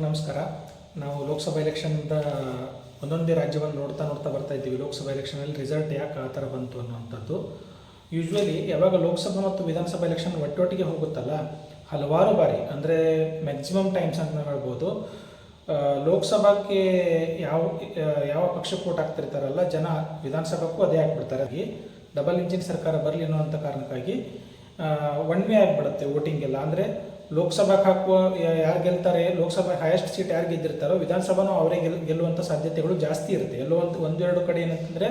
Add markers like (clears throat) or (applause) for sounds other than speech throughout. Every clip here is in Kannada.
ಎಲ್ರಿಗೂ ನಮಸ್ಕಾರ. ನಾವು ಲೋಕಸಭಾ ಎಲೆಕ್ಷನ್ದ ಒಂದೊಂದೇ ರಾಜ್ಯವನ್ನು ನೋಡ್ತಾ ನೋಡ್ತಾ ಬರ್ತಾ ಇದ್ದೀವಿ. ಲೋಕಸಭಾ ಎಲೆಕ್ಷನಲ್ಲಿ ರಿಸಲ್ಟ್ ಯಾಕೆ ಆ ಥರ ಬಂತು ಅನ್ನುವಂಥದ್ದು. ಯೂಶ್ವಲಿ ಯಾವಾಗ ಲೋಕಸಭಾ ಮತ್ತು ವಿಧಾನಸಭಾ ಎಲೆಕ್ಷನ್ ಒಟ್ಟೊಟ್ಟಿಗೆ ಹೋಗುತ್ತಲ್ಲ, ಹಲವಾರು ಬಾರಿ, ಅಂದರೆ ಮ್ಯಾಕ್ಸಿಮಮ್ ಟೈಮ್ಸ್ ಅಂತ ಹೇಳ್ಬೋದು ಲೋಕಸಭಾಕ್ಕೆ ಯಾವ ಯಾವ ಪಕ್ಷಕ್ಕೆ ಓಟ್ ಹಾಕ್ತಿರ್ತಾರಲ್ಲ, ಜನ ವಿಧಾನಸಭಾಕ್ಕೂ ಅದೇ ಹಾಕ್ಬಿಡ್ತಾರೆ ಡಬಲ್ ಇಂಜಿನ್ ಸರ್ಕಾರ ಬರಲಿ ಅನ್ನೋ ಅಂಥ ಕಾರಣಕ್ಕಾಗಿ ಒನ್ ವೇ ಆಗಿಬಿಡುತ್ತೆ ವೋಟಿಂಗ್ ಎಲ್ಲ ಅಂದರೆ ಲೋಕಸಭಾಕ್ಕೆ ಹಾಕುವ ಯಾರು ಗೆಲ್ತಾರೆ, ಲೋಕಸಭೆ ಹೈಯೆಸ್ಟ್ ಸೀಟ್ ಯಾರು ಗೆದ್ದಿರ್ತಾರೋ ವಿಧಾನಸಭಾನೂ ಅವರೇ ಗೆಲ್ ಗೆಲ್ಲುವಂಥ ಸಾಧ್ಯತೆಗಳು ಜಾಸ್ತಿ ಇರುತ್ತೆ. ಎಲ್ಲೋ ಒಂದು ಒಂದೆರಡು ಕಡೆ ಏನಂತಂದರೆ,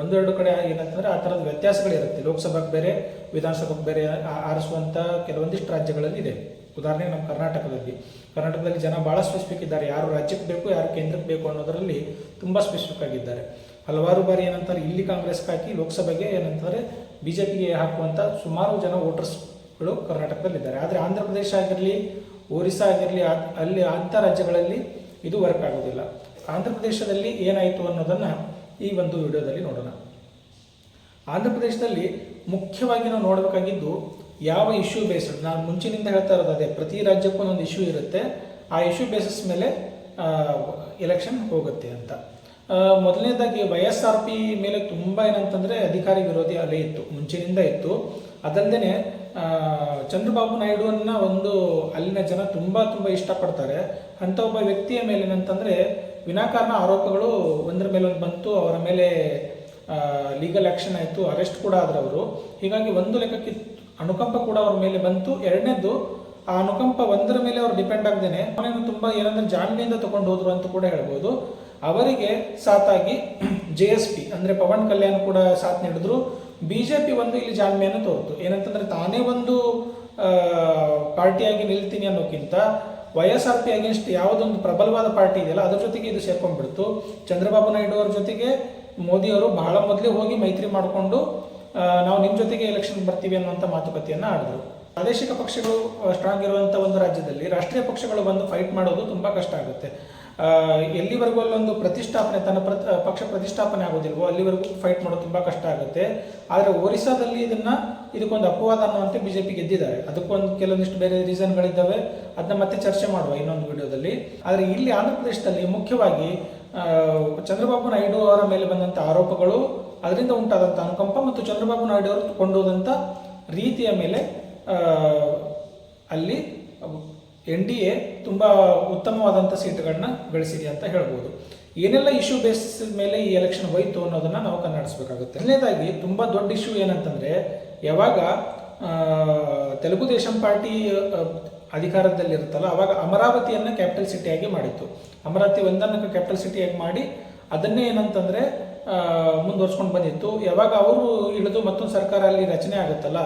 ಒಂದೆರಡು ಕಡೆ ಏನಂತಂದರೆ ಆ ಥರದ ವ್ಯತ್ಯಾಸಗಳಿರುತ್ತೆ ಲೋಕಸಭೆಗೆ ಬೇರೆ ವಿಧಾನಸಭೆಗೆ ಬೇರೆ ಆರಿಸುವಂಥ ಕೆಲವೊಂದಿಷ್ಟು ರಾಜ್ಯಗಳಲ್ಲಿ ಇದೆ. ಉದಾಹರಣೆಗೆ ನಮ್ಮ ಕರ್ನಾಟಕದಲ್ಲಿ. ಕರ್ನಾಟಕದಲ್ಲಿ ಜನ ಭಾಳ ಸ್ಪೆಸಿಫಿಕ್ ಇದ್ದಾರೆ. ಯಾರು ರಾಜ್ಯಕ್ಕೆ ಬೇಕು, ಯಾರು ಕೇಂದ್ರಕ್ಕೆ ಬೇಕು ಅನ್ನೋದರಲ್ಲಿ ತುಂಬ ಸ್ಪೆಸಿಫಿಕ್ ಆಗಿದ್ದಾರೆ. ಹಲವಾರು ಬಾರಿ ಏನಂತಾರೆ, ಇಲ್ಲಿ ಕಾಂಗ್ರೆಸ್ಗೆ ಹಾಕಿ ಲೋಕಸಭೆಗೆ ಏನಂತಾರೆ ಬಿ ಜೆ ಪಿಗೆ ಹಾಕುವಂಥ ಸುಮಾರು ಜನ ವೋಟರ್ಸ್ಗಳು ಕರ್ನಾಟಕದಲ್ಲಿದ್ದಾರೆ. ಆದರೆ ಆಂಧ್ರ ಪ್ರದೇಶ ಆಗಿರಲಿ, ಒರಿಸ್ಸಾ ಆಗಿರಲಿ ಅಲ್ಲಿ ಅಂಥ ರಾಜ್ಯಗಳಲ್ಲಿ ಇದು ವರ್ಕ್ ಆಗೋದಿಲ್ಲ. ಆಂಧ್ರ ಪ್ರದೇಶದಲ್ಲಿ ಏನಾಯಿತು ಅನ್ನೋದನ್ನು ಈ ಒಂದು ವಿಡಿಯೋದಲ್ಲಿ ನೋಡೋಣ. ಆಂಧ್ರ ಪ್ರದೇಶದಲ್ಲಿ ಮುಖ್ಯವಾಗಿ ನಾವು ನೋಡಬೇಕಾಗಿದ್ದು ಯಾವ ಇಶ್ಯೂ ಬೇಸ್ಡ್ ನಾನು ಮುಂಚಿನಿಂದ ಹೇಳ್ತಾ ಇರೋದು ಅದೇ, ಪ್ರತಿ ರಾಜ್ಯಕ್ಕೂ ಒಂದೊಂದು ಇಶ್ಯೂ ಇರುತ್ತೆ. ಆ ಇಶ್ಯೂ ಬೇಸಿಸ್ ಮೇಲೆ ಎಲೆಕ್ಷನ್ ಹೋಗುತ್ತೆ ಅಂತ. ಮೊದಲನೇದಾಗಿ ವೈ ಎಸ್ ಆರ್ ಪಿ ಮೇಲೆ ತುಂಬ ಏನಂತಂದರೆ ಅಧಿಕಾರಿ ವಿರೋಧಿ ಅಲೆ ಇತ್ತು, ಮುಂಚಿನಿಂದ ಇತ್ತು. ಅದಲ್ಲದೆ ಚಂದ್ರಬಾಬು ನಾಯ್ಡುವನ್ನ ಒಂದು ಅಲ್ಲಿನ ಜನ ತುಂಬ ತುಂಬ ಇಷ್ಟಪಡ್ತಾರೆ. ಅಂಥ ಒಬ್ಬ ವ್ಯಕ್ತಿಯ ಮೇಲೆ ಏನಂತಂದರೆ, ವಿನಾಕಾರಣ ಆರೋಪಗಳು ಒಂದರ ಮೇಲೆ ಒಂದು ಬಂತು, ಅವರ ಮೇಲೆ ಲೀಗಲ್ ಆ್ಯಕ್ಷನ್ ಆಯಿತು ಅರೆಸ್ಟ್ ಕೂಡ ಆದ್ರೆ ಅವರು ಹೀಗಾಗಿ ಒಂದು ಲೆಕ್ಕಕ್ಕೆ ಅನುಕಂಪ ಕೂಡ ಅವ್ರ ಮೇಲೆ ಬಂತು. ಎರಡನೇದ್ದು, ಆ ಅನುಕಂಪ ಒಂದರ ಮೇಲೆ ಅವ್ರು ಡಿಪೆಂಡ್ ಆಗದೇನೆ, ಅವನೇನು ತುಂಬ ಏನಂದ್ರೆ ಜಾಣ್ಮೆಯಿಂದ ತಗೊಂಡು ಹೋದ್ರು ಅಂತ ಕೂಡ ಹೇಳ್ಬೋದು. ಅವರಿಗೆ ಸಾತಾಗಿ ಜೆ ಎಸ್ ಪಿ ಅಂದರೆ ಪವನ್ ಕಲ್ಯಾಣ್ ಕೂಡ ಸಾಥ್ ನೀಡಿದ್ರು. ಬಿ ಜೆ ಪಿ ಒಂದು ಇಲ್ಲಿ ಜಾಣ್ಮೆಯನ್ನು ತೋರಿತು. ಏನಂತಂದ್ರೆ ತಾನೇ ಒಂದು ಪಾರ್ಟಿಯಾಗಿ ನಿಲ್ತೀನಿ ಅನ್ನೋಕ್ಕಿಂತ Y S R P against ಯಾವುದೊಂದು ಪ್ರಬಲವಾದ ಪಾರ್ಟಿ ಇದೆಯಲ್ಲ, ಅದ್ರ ಜೊತೆಗೆ ಇದು ಸೇರ್ಕೊಂಡ್ಬಿಡ್ತು. ಚಂದ್ರಬಾಬು ನಾಯ್ಡು ಅವ್ರ ಜೊತೆಗೆ ಮೋದಿ ಅವರು ಬಹಳ ಮೊದಲೇ ಹೋಗಿ ಮೈತ್ರಿ ಮಾಡಿಕೊಂಡು ನಾವು ನಿಮ್ಮ ಜೊತೆಗೆ ಎಲೆಕ್ಷನ್ ಬರ್ತೀವಿ ಅನ್ನುವಂಥ ಮಾತುಕತೆಯನ್ನು ಆಡಿದ್ರು. ಪ್ರಾದೇಶಿಕ ಪಕ್ಷಗಳು ಸ್ಟ್ರಾಂಗ್ ಇರುವಂಥ ಒಂದು ರಾಜ್ಯದಲ್ಲಿ ರಾಷ್ಟ್ರೀಯ ಪಕ್ಷಗಳು ಬಂದು ಫೈಟ್ ಮಾಡೋದು ತುಂಬ ಕಷ್ಟ ಆಗುತ್ತೆ. ಎಲ್ಲಿವರೆಗೂ ಅಲ್ಲೊಂದು ಪ್ರತಿಷ್ಠಾಪನೆ, ತನ್ನ ಪ್ರತಿ ಪಕ್ಷ ಪ್ರತಿಷ್ಠಾಪನೆ ಆಗೋದಿಲ್ವೋ, ಅಲ್ಲಿವರೆಗೂ ಫೈಟ್ ಮಾಡೋದು ತುಂಬ ಕಷ್ಟ ಆಗುತ್ತೆ. ಆದರೆ ಒರಿಸ್ಸಾದಲ್ಲಿ ಇದನ್ನು, ಇದಕ್ಕೊಂದು ಅಪವಾದ ಅನ್ನುವಂತೆ ಬಿ ಜೆ ಪಿ ಗೆದ್ದಿದ್ದಾರೆ. ಅದಕ್ಕೊಂದು ಕೆಲವೊಂದಿಷ್ಟು ಬೇರೆ ರೀಸನ್ಗಳಿದ್ದಾವೆ. ಅದನ್ನ ಮತ್ತೆ ಚರ್ಚೆ ಮಾಡುವ ಇನ್ನೊಂದು ವಿಡಿಯೋದಲ್ಲಿ. ಆದರೆ ಇಲ್ಲಿ ಆಂಧ್ರ ಪ್ರದೇಶದಲ್ಲಿ ಮುಖ್ಯವಾಗಿ ಚಂದ್ರಬಾಬು ನಾಯ್ಡು ಅವರ ಮೇಲೆ ಬಂದಂಥ ಆರೋಪಗಳು, ಅದರಿಂದ ಉಂಟಾದಂಥ ಅನುಕಂಪ ಮತ್ತು ಚಂದ್ರಬಾಬು ನಾಯ್ಡು ಅವರು ಕೊಂಡೋದಂಥ ರೀತಿಯ ಮೇಲೆ ಅಲ್ಲಿ ಎನ್ ಡಿ ಎ ತುಂಬ ಉತ್ತಮವಾದಂಥ ಸೀಟುಗಳನ್ನ ಗಳಿಸಿದೆ ಅಂತ ಹೇಳ್ಬೋದು. ಏನೆಲ್ಲ ಇಶ್ಯೂ ಬೇಸಿಸ್ ಮೇಲೆ ಈ ಎಲೆಕ್ಷನ್ ಹೋಯ್ತು ಅನ್ನೋದನ್ನ ನಾವು ಕನ್ನಡಿಸ್ಬೇಕಾಗುತ್ತೆ. ಮೊದಲನೇದಾಗಿ ತುಂಬ ದೊಡ್ಡ ಇಶ್ಯೂ ಏನಂತಂದ್ರೆ, ಯಾವಾಗ ತೆಲುಗು ದೇಶಂ ಪಾರ್ಟಿ ಅಧಿಕಾರದಲ್ಲಿರುತ್ತಲ್ಲ ಅವಾಗ ಅಮರಾವತಿಯನ್ನು ಕ್ಯಾಪಿಟಲ್ ಸಿಟಿಯಾಗಿ ಮಾಡಿತ್ತು. ಅಮರಾವತಿ ಒಂದನ್ನು ಕ್ಯಾಪಿಟಲ್ ಸಿಟಿಯಾಗಿ ಮಾಡಿ, ಅದನ್ನೇ ಏನಂತಂದರೆ ಮುಂದುವರ್ಸ್ಕೊಂಡು ಬಂದಿತ್ತು. ಯಾವಾಗ ಅವರು ಇಳಿದು ಮತ್ತೊಂದು ಸರ್ಕಾರ ಅಲ್ಲಿ ರಚನೆ ಆಗುತ್ತಲ್ಲ,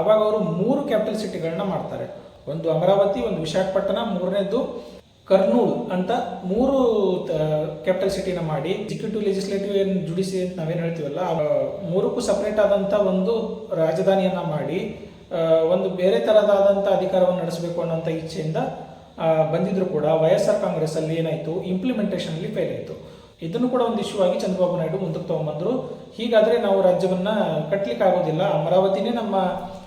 ಅವಾಗ ಅವರು ಮೂರು ಕ್ಯಾಪಿಟಲ್ ಸಿಟಿಗಳನ್ನ ಮಾಡ್ತಾರೆ. ಒಂದು ಅಮರಾವತಿ, ಒಂದು ವಿಶಾಖಪಟ್ಟಣ ಮೂರನೇದು ಕರ್ನೂಲ್ ಅಂತ ಮೂರು ಕ್ಯಾಪಿಟಲ್ ಸಿಟಿನ ಮಾಡಿ ಎಕ್ಸಿಕ್ಯೂಟಿವ್ ಲೆಜಿಸ್ಲೇಟಿವ್ ಏನು ಜುಡಿಸಿ ಅಂತ ನಾವೇನು ಹೇಳ್ತೀವಲ್ಲ ಮೂರಕ್ಕೂ ಸಪ್ರೇಟ್ ಆದಂಥ ಒಂದು ರಾಜಧಾನಿಯನ್ನು ಮಾಡಿ ಒಂದು ಬೇರೆ ಥರದಾದಂಥ ಅಧಿಕಾರವನ್ನು ನಡೆಸಬೇಕು ಅನ್ನೋಂಥ ಇಚ್ಛೆಯಿಂದ ಬಂದಿದ್ರು ಕೂಡ ವೈ ಎಸ್ ಆರ್ ಕಾಂಗ್ರೆಸ್ ಅಲ್ಲಿ ಏನಾಯಿತು ಇಂಪ್ಲಿಮೆಂಟೇಷನಲ್ಲಿ ಫೇಲ್ ಆಯಿತು. ಇದನ್ನು ಕೂಡ ಒಂದು ಇಶ್ಯೂ ಆಗಿ ಚಂದ್ರಬಾಬು ನಾಯ್ಡು ಮುಂದಕ್ಕೆ ತೊಗೊಂಬಂದರು. ಹೀಗಾದ್ರೆ ನಾವು ರಾಜ್ಯವನ್ನ ಕಟ್ಟಲಿಕ್ಕೆ ಆಗೋದಿಲ್ಲ ಅಮರಾವತಿನೇ ನಮ್ಮ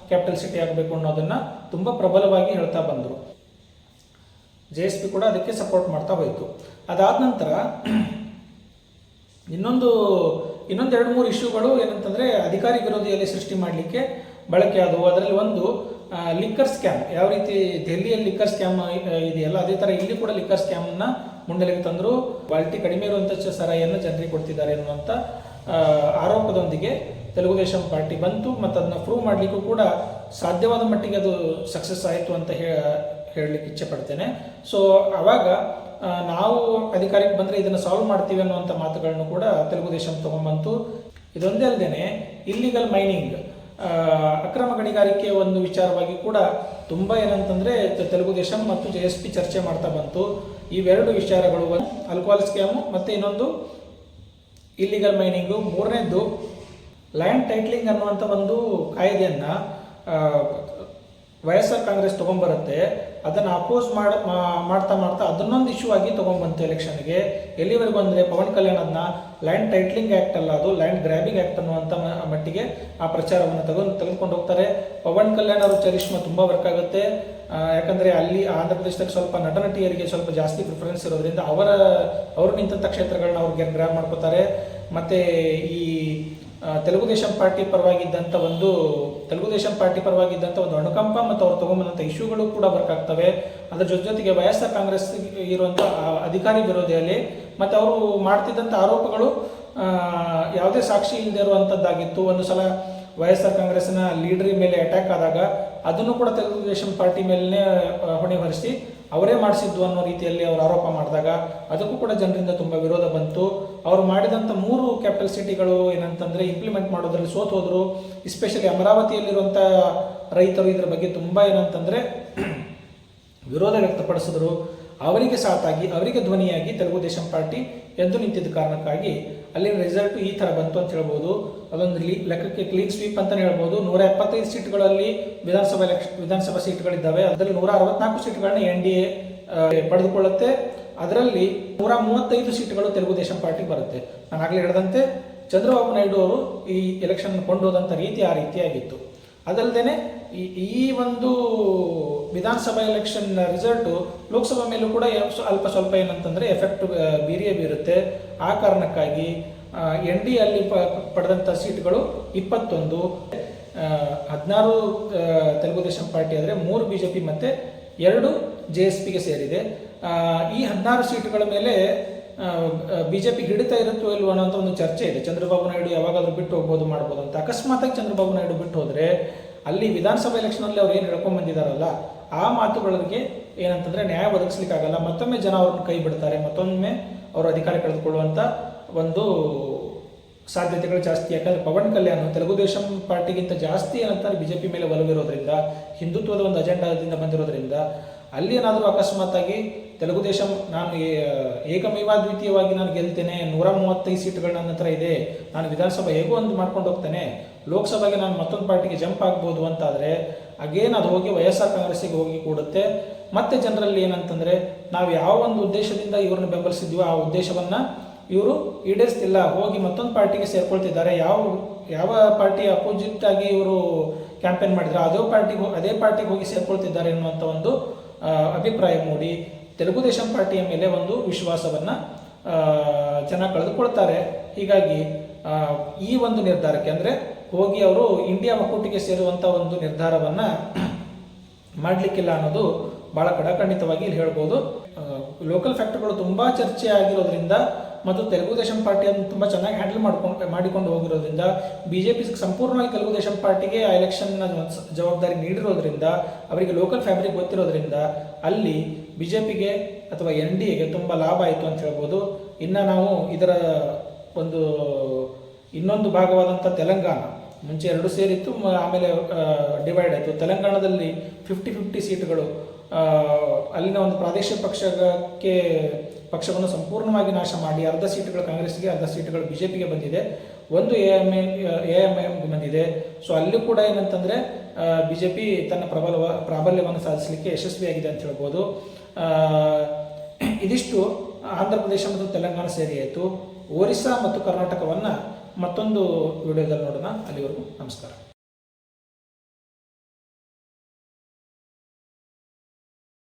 ಕ್ಯಾಪಿಟಲ್ ಸಿಟಿ ಆಗಬೇಕು ಅನ್ನೋದನ್ನ ತುಂಬಾ ಪ್ರಬಲವಾಗಿ ಹೇಳ್ತಾ ಬಂದರು. ಜೆ ಎಸ್ ಪಿ ಕೂಡ ಅದಕ್ಕೆ ಸಪೋರ್ಟ್ ಮಾಡ್ತಾ ಹೋಯಿತು. ಅದಾದ ನಂತರ (clears throat) ಇನ್ನೊಂದು ಇನ್ನೊಂದು ಎರಡು ಮೂರು ಇಶ್ಯೂಗಳು ಏನಂತಂದ್ರೆ ಅಧಿಕಾರಿ ವಿರೋಧಿಯಲ್ಲಿ ಸೃಷ್ಟಿ ಮಾಡಲಿಕ್ಕೆ ಬಳಕೆ ಆದವು. ಅದರಲ್ಲಿ ಒಂದು ಲಿಕ್ಕರ್ ಸ್ಕ್ಯಾಮ್ ಯಾವ ರೀತಿ ದೆಹಲಿಯಲ್ಲಿ ಲಿಕ್ಕರ್ ಸ್ಕ್ಯಾಮ್ ಇದೆಯಲ್ಲ, ಅದೇ ಥರ ಇಲ್ಲಿ ಕೂಡ ಲಿಕ್ಕರ್ ಸ್ಕ್ಯಾಮ್ನ ಮುನ್ನೆಲೆಗೆ ತಂದರು. ಕ್ವಾಲಿಟಿ ಕಡಿಮೆ ಇರುವಂಥ ಸರಾಯಿಯನ್ನು ಜನರಿಗೆ ಕೊಡ್ತಿದ್ದಾರೆ ಅನ್ನುವಂಥ ಆರೋಪದೊಂದಿಗೆ ತೆಲುಗುದೇಶಂ ಪಾರ್ಟಿ ಬಂತು ಮತ್ತು ಅದನ್ನ ಪ್ರೂವ್ ಮಾಡಲಿಕ್ಕೂ ಕೂಡ ಸಾಧ್ಯವಾದ ಮಟ್ಟಿಗೆ ಅದು ಸಕ್ಸಸ್ ಆಯಿತು ಅಂತ ಹೇಳಲಿಕ್ಕೆ ಇಚ್ಛೆ ಪಡ್ತೇನೆ. ಸೊ ಆವಾಗ ನಾವು ಅಧಿಕಾರಕ್ಕೆ ಬಂದರೆ ಇದನ್ನು ಸಾಲ್ವ್ ಮಾಡ್ತೀವಿ ಅನ್ನುವಂಥ ಮಾತುಗಳನ್ನು ಕೂಡ ತೆಲುಗುದೇಶಂ ತೊಗೊಂಬಂತು. ಇದೊಂದೇ ಅಲ್ಲದೆ ಇಲ್ಲಿಗಲ್ ಮೈನಿಂಗ್ ಅಕ್ರಮ ಗಣಿಗಾರಿಕೆ ಒಂದು ವಿಚಾರವಾಗಿ ಕೂಡ ತುಂಬ ಏನಂತಂದರೆ ತೆಲುಗುದೇಶಂ ಮತ್ತು ಜೆ ಎಸ್ ಪಿ ಚರ್ಚೆ ಮಾಡ್ತಾ ಬಂತು. ಇವೆರಡು ವಿಚಾರಗಳು ಅಲ್ಕೋಹಾಲ್ ಸ್ಕ್ಯಾಮು ಮತ್ತು ಇನ್ನೊಂದು ಇಲ್ಲಿಗಲ್ ಮೈನಿಂಗು ಮೂರನೇದು ಲ್ಯಾಂಡ್ ಟೈಟ್ಲಿಂಗ್ ಅನ್ನುವಂಥ ಒಂದು ಕಾಯ್ದೆಯನ್ನು ವೈ ಎಸ್ ಆರ್ ಕಾಂಗ್ರೆಸ್ ತೊಗೊಂಬರುತ್ತೆ, ಅದನ್ನು ಅಪೋಸ್ ಮಾಡ ಮಾಡ್ತಾ ಮಾಡ್ತಾ ಅದನ್ನೊಂದು ಇಶ್ಯೂ ಆಗಿ ತೊಗೊಂಡ್ಬಂತು ಎಲೆಕ್ಷನ್ಗೆ ಎಲ್ಲಿವರೆಗೂ ಅಂದರೆ ಪವನ್ ಕಲ್ಯಾಣ್ ಅದನ್ನ ಲ್ಯಾಂಡ್ ಟೈಟ್ಲಿಂಗ್ ಆ್ಯಕ್ಟ್ ಅಲ್ಲ ಅದು ಲ್ಯಾಂಡ್ ಗ್ರ್ಯಾಬಿಂಗ್ ಆ್ಯಕ್ಟ್ ಅನ್ನುವಂಥ ಮಟ್ಟಿಗೆ ಆ ಪ್ರಚಾರವನ್ನು ತಗೊಂಡು, ತೆಗೆದುಕೊಂಡು ಹೋಗ್ತಾರೆ. ಪವನ್ ಕಲ್ಯಾಣ್ ಅವರು ಚರಿಷ್ಮಾ ತುಂಬ ವರ್ಕ್ ಆಗುತ್ತೆ. ಯಾಕಂದರೆ ಅಲ್ಲಿ ಆಂಧ್ರ ಪ್ರದೇಶದಲ್ಲಿ ಸ್ವಲ್ಪ ನಟ ನಟಿಯರಿಗೆ ಸ್ವಲ್ಪ ಜಾಸ್ತಿ ಪ್ರಿಫರೆನ್ಸ್ ಇರೋದ್ರಿಂದ ಅವರ, ಅವರು ನಿಂತಂಥ ಕ್ಷೇತ್ರಗಳನ್ನ ಅವ್ರಿಗೆ ಗ್ರ್ಯಾಬ್ ಮಾಡ್ಕೋತಾರೆ. ಮತ್ತೆ ಈ ತೆಲುಗು ದೇಶಂ ಪಾರ್ಟಿ ಪರವಾಗಿದ್ದಂಥ ಒಂದು, ತೆಲುಗು ದೇಶಂ ಪಾರ್ಟಿ ಪರವಾಗಿದ್ದಂಥ ಒಂದು ಅಣುಕಂಪ ಮತ್ತು ಅವ್ರು ತಗೊಂಬಂದಂಥ ಇಶ್ಯೂಗಳು ಕೂಡ ವರ್ಕ್ ಆಗ್ತವೆ ಅದ್ರ ಜೊತೆ ಜೊತೆಗೆ ವೈಎಸ್ಆರ್ ಕಾಂಗ್ರೆಸ್ ಇರುವಂಥ ಅಧಿಕಾರಿ ವಿರೋಧಿಯಲ್ಲಿ ಮತ್ತು ಅವರು ಮಾಡ್ತಿದ್ದಂಥ ಆರೋಪಗಳು ಯಾವುದೇ ಸಾಕ್ಷಿ ಇಲ್ಲದೆ ಇರುವಂಥದ್ದಾಗಿತ್ತು ಒಂದು ಸಲ ವೈಎಸ್ಆರ್ ಕಾಂಗ್ರೆಸ್ನ ಲೀಡರ್ ಮೇಲೆ ಅಟ್ಯಾಕ್ ಆದಾಗ ಅದನ್ನು ಕೂಡ ತೆಲುಗು ದೇಶಂ ಪಾರ್ಟಿ ಮೇಲೇ ಹೊಣೆ ಹೊರಿಸಿ ಅವರೇ ಮಾಡಿಸಿದ್ದು ಅನ್ನೋ ರೀತಿಯಲ್ಲಿ ಅವರು ಆರೋಪ ಮಾಡಿದಾಗ ಅದಕ್ಕೂ ಕೂಡ ಜನರಿಂದ ತುಂಬ ವಿರೋಧ ಬಂತು. ಅವರು ಮಾಡಿದಂಥ ಮೂರು ಕ್ಯಾಪಿಟಲ್ ಸಿಟಿಗಳು ಏನಂತಂದರೆ ಇಂಪ್ಲಿಮೆಂಟ್ ಮಾಡೋದ್ರಲ್ಲಿ ಸೋತ್ ಹೋದರು. ಎಸ್ಪೆಷಲಿ ಅಮರಾವತಿಯಲ್ಲಿರುವಂಥ ರೈತರು ಇದರ ಬಗ್ಗೆ ತುಂಬ ಏನಂತಂದರೆ ವಿರೋಧ ವ್ಯಕ್ತಪಡಿಸಿದ್ರು. ಅವರಿಗೆ ಸಾಥಾಗಿ, ಅವರಿಗೆ ಧ್ವನಿಯಾಗಿ ತೆಲುಗು ದೇಶಂ ಪಾರ್ಟಿ ಎದ್ದು ನಿಂತಿದ್ದ ಕಾರಣಕ್ಕಾಗಿ ಅಲ್ಲಿನ ರಿಸಲ್ಟ್ ಈ ಥರ ಬಂತು ಅಂತ ಹೇಳ್ಬೋದು. ಅದೊಂದು ಲೆಕ್ಕಕ್ಕೆ ಕ್ಲೀನ್ ಸ್ವೀಪ್ ಅಂತಲೇ ಹೇಳ್ಬೋದು. ನೂರ ಎಪ್ಪತ್ತೈದು ಸೀಟ್ಗಳಲ್ಲಿ ವಿಧಾನಸಭಾ ವಿಧಾನಸಭಾ ಸೀಟ್ಗಳಿದ್ದಾವೆ. ಅದರಲ್ಲಿ ನೂರ ಅರವತ್ನಾಲ್ಕು ಸೀಟ್ಗಳನ್ನ ಎನ್ ಡಿ ಎ ಪಡೆದುಕೊಳ್ಳುತ್ತೆ. ಅದರಲ್ಲಿ ನೂರ ಮೂವತ್ತೈದು ಸೀಟ್ಗಳು ತೆಲುಗು ದೇಶಂ ಪಾರ್ಟಿ ಬರುತ್ತೆ. ನಾನು ಆಗಲೇ ಹೇಳಿದಂತೆ, ಚಂದ್ರಬಾಬು ನಾಯ್ಡು ಅವರು ಈ ಎಲೆಕ್ಷನ್ ಕೊಂಡೋದಂಥ ರೀತಿ ಆ ರೀತಿಯಾಗಿತ್ತು. ಅದಲ್ಲದೆ ಈ ಈ ಒಂದು ವಿಧಾನಸಭಾ ಎಲೆಕ್ಷನ್ ರಿಸಲ್ಟು ಲೋಕಸಭಾ ಮೇಲೂ ಕೂಡ ಅಲ್ಪ ಸ್ವಲ್ಪ ಏನಂತಂದರೆ ಎಫೆಕ್ಟ್ ಬೀರಿಯೇ ಬೀರುತ್ತೆ. ಆ ಕಾರಣಕ್ಕಾಗಿ ಎನ್ ಡಿ ಅಲ್ಲಿ ಪಡೆದಂಥ ಸೀಟ್ಗಳು ಇಪ್ಪತ್ತೊಂದು ಹದಿನಾರು ತೆಲುಗು ದೇಶಂ ಪಾರ್ಟಿ ಆದರೆ ಮೂರು ಬಿ ಜೆ ಪಿ ಮತ್ತು ಎರಡು ಜೆ ಎಸ್ ಪಿಗೆ ಸೇರಿದೆ. ಈ ಹದಿನಾರು ಸೀಟುಗಳ ಮೇಲೆ ಬಿ ಜೆ ಪಿ ಹಿಡಿತಾ ಇರುತ್ತೋ ಇಲ್ವೋ ಅನ್ನೋಂಥ ಒಂದು ಚರ್ಚೆ ಇದೆ. ಚಂದ್ರಬಾಬು ನಾಯ್ಡು ಯಾವಾಗಾದ್ರೂ ಬಿಟ್ಟು ಹೋಗ್ಬೋದು, ಮಾಡ್ಬೋದು ಅಂತ. ಅಕಸ್ಮಾತಾಗಿ ಚಂದ್ರಬಾಬು ನಾಯ್ಡು ಬಿಟ್ಟು ಹೋದರೆ, ಅಲ್ಲಿ ವಿಧಾನಸಭಾ ಎಲೆಕ್ಷನಲ್ಲಿ ಅವ್ರು ಏನು ಹೇಳ್ಕೊಂಡ್ ಬಂದಿದ್ದಾರಲ್ಲ ಆ ಮಾತುಗಳಿಗೆ ಏನಂತಂದ್ರೆ ನ್ಯಾಯ ಒದಗಿಸ್ಲಿಕ್ಕಾಗಲ್ಲ. ಮತ್ತೊಮ್ಮೆ ಜನ ಅವ್ರನ್ನ ಕೈ ಬಿಡ್ತಾರೆ. ಮತ್ತೊಮ್ಮೆ ಅವರು ಅಧಿಕಾರ ಕಳೆದುಕೊಳ್ಳುವಂಥ ಒಂದು ಸಾಧ್ಯತೆಗಳು ಜಾಸ್ತಿ. ಯಾಕಂದ್ರೆ ಪವನ್ ಕಲ್ಯಾಣ್ ತೆಲುಗು ದೇಶಂ ಪಾರ್ಟಿಗಿಂತ ಜಾಸ್ತಿ ಏನಂತಾರೆ ಬಿಜೆಪಿ ಮೇಲೆ ಒಲವಿರೋದ್ರಿಂದ, ಹಿಂದುತ್ವದ ಒಂದು ಅಜೆಂಡಾದಿಂದ ಬಂದಿರೋದ್ರಿಂದ, ಅಲ್ಲಿ ಏನಾದರೂ ಅಕಸ್ಮಾತ್ತಾಗಿ ತೆಲುಗು ದೇಶಂ ನಾನು ಏಕಮೇವ ದ್ವಿತೀಯವಾಗಿ ನಾನು ಗೆಲ್ತೇನೆ, ನೂರ ಮೂವತ್ತೈದು ಸೀಟ್ಗಳು ನನ್ನ ಹತ್ರ ಇದೆ, ನಾನು ವಿಧಾನಸಭೆ ಹೇಗೋ ಒಂದು ಮಾಡ್ಕೊಂಡು ಹೋಗ್ತೇನೆ, ಲೋಕಸಭೆಗೆ ನಾನು ಮತ್ತೊಂದು ಪಾರ್ಟಿಗೆ ಜಂಪ್ ಆಗ್ಬೋದು ಅಂತಾದರೆ, ಅಗೇನ್ ಅದು ಹೋಗಿ ವೈಎಸ್ಆರ್ ಕಾಂಗ್ರೆಸ್ಸಿಗೆ ಹೋಗಿ ಕೂಡುತ್ತೆ. ಮತ್ತೆ ಜನರಲ್ಲಿ ಏನಂತಂದರೆ, ನಾವು ಯಾವ ಒಂದು ಉದ್ದೇಶದಿಂದ ಇವ್ರನ್ನ ಬೆಂಬಲಿಸಿದ್ವೋ ಆ ಉದ್ದೇಶವನ್ನು ಇವರು ಈಡೇರಿಸ್ತಿಲ್ಲ. ಹೋಗಿ ಮತ್ತೊಂದು ಪಾರ್ಟಿಗೆ ಸೇರ್ಕೊಳ್ತಿದ್ದಾರೆ. ಯಾವ ಯಾವ ಪಾರ್ಟಿ ಅಪೋಸಿಟ್ ಆಗಿ ಇವರು ಕ್ಯಾಂಪೇನ್ ಮಾಡಿದ್ರು, ಅದೇ ಪಾರ್ಟಿಗೆ ಅದೇ ಪಾರ್ಟಿಗೆ ಹೋಗಿ ಸೇರ್ಕೊಳ್ತಿದ್ದಾರೆ ಎನ್ನುವಂಥ ಒಂದು ಅಭಿಪ್ರಾಯ ಮೂಡಿ. ತೆಲುಗು ದೇಶಂ ಪಾರ್ಟಿಯ ಮೇಲೆ ಒಂದು ವಿಶ್ವಾಸವನ್ನು ಜನ ಕಳೆದುಕೊಳ್ತಾರೆ. ಹೀಗಾಗಿ ಈ ಒಂದು ನಿರ್ಧಾರಕ್ಕೆ ಅಂದರೆ ಹೋಗಿ ಅವರು ಇಂಡಿಯಾ ಒಕ್ಕೂಟಿಗೆ ಸೇರುವಂಥ ಒಂದು ನಿರ್ಧಾರವನ್ನು (clears throat) ಮಾಡಲಿಕ್ಕಿಲ್ಲ ಅನ್ನೋದು ಭಾಳ ಕಡಖಂಡಿತವಾಗಿ ಇಲ್ಲಿ ಹೇಳ್ಬೋದು. ಲೋಕಲ್ ಫ್ಯಾಕ್ಟರ್ಗಳು ತುಂಬ ಚರ್ಚೆ ಆಗಿರೋದ್ರಿಂದ ಮತ್ತು ತೆಲುಗು ದೇಶಂ ಪಾರ್ಟಿಯನ್ನು ತುಂಬ ಚೆನ್ನಾಗಿ ಹ್ಯಾಂಡಲ್ ಮಾಡ್ಕೊಂಡು, ಮಾಡಿಕೊಂಡು ಹೋಗಿರೋದ್ರಿಂದ ಬಿ ಜೆ ಪಿ ಸಂಪೂರ್ಣವಾಗಿ ತೆಲುಗು ದೇಶಂ ಪಾರ್ಟಿಗೆ ಆ ಎಲೆಕ್ಷನ್ನ ಜವಾಬ್ದಾರಿ ನೀಡಿರೋದ್ರಿಂದ, ಅವರಿಗೆ ಲೋಕಲ್ ಫ್ಯಾಬ್ರಿಕ್ ಗೊತ್ತಿರೋದ್ರಿಂದ ಅಲ್ಲಿ ಬಿ ಜೆ ಪಿಗೆ ಅಥವಾ ಎನ್ ಡಿ ಎಗೆ ತುಂಬ ಲಾಭ ಆಯಿತು ಅಂತ ಹೇಳ್ಬೋದು. ಇನ್ನು ನಾವು ಇದರ ಒಂದು, ಇನ್ನೊಂದು ಭಾಗವಾದಂಥ ತೆಲಂಗಾಣ ಮುಂಚೆ ಎರಡು ಸೇರಿತ್ತು ಆಮೇಲೆ ಡಿವೈಡ್ ಆಯಿತು. ತೆಲಂಗಾಣದಲ್ಲಿ ಫಿಫ್ಟಿ ಫಿಫ್ಟಿ ಸೀಟ್ಗಳು ಅಲ್ಲಿನ ಒಂದು ಪ್ರಾದೇಶಿಕ ಪಕ್ಷಕ್ಕೆ, ಪಕ್ಷವನ್ನು ಸಂಪೂರ್ಣವಾಗಿ ನಾಶ ಮಾಡಿ ಅರ್ಧ ಸೀಟುಗಳು ಕಾಂಗ್ರೆಸ್ಗೆ ಅರ್ಧ ಸೀಟುಗಳು ಬಿ ಜೆ ಪಿಗೆ ಬಂದಿದೆ. ಒಂದು ಎ ಎಂ ಎ ಎಂ ಎಮ್ಗೆ ಬಂದಿದೆ. ಸೊ ಅಲ್ಲಿ ಕೂಡ ಏನಂತಂದರೆ ಬಿ ಜೆ ಪಿ ತನ್ನ ಪ್ರಬಲ, ಪ್ರಾಬಲ್ಯವನ್ನು ಸಾಧಿಸಲಿಕ್ಕೆ ಯಶಸ್ವಿಯಾಗಿದೆ ಅಂತ ಹೇಳ್ಬೋದು. ಇದಿಷ್ಟು ಆಂಧ್ರ ಪ್ರದೇಶ ಮತ್ತು ತೆಲಂಗಾಣ ಸೇರಿ ಆಯಿತು. ಒರಿಸ್ಸಾ ಮತ್ತು ಕರ್ನಾಟಕವನ್ನು ಮತ್ತೊಂದು ವಿಡಿಯೋದಲ್ಲಿ ನೋಡೋಣ. ಅಲ್ಲಿವರೆಗೂ ನಮಸ್ಕಾರ.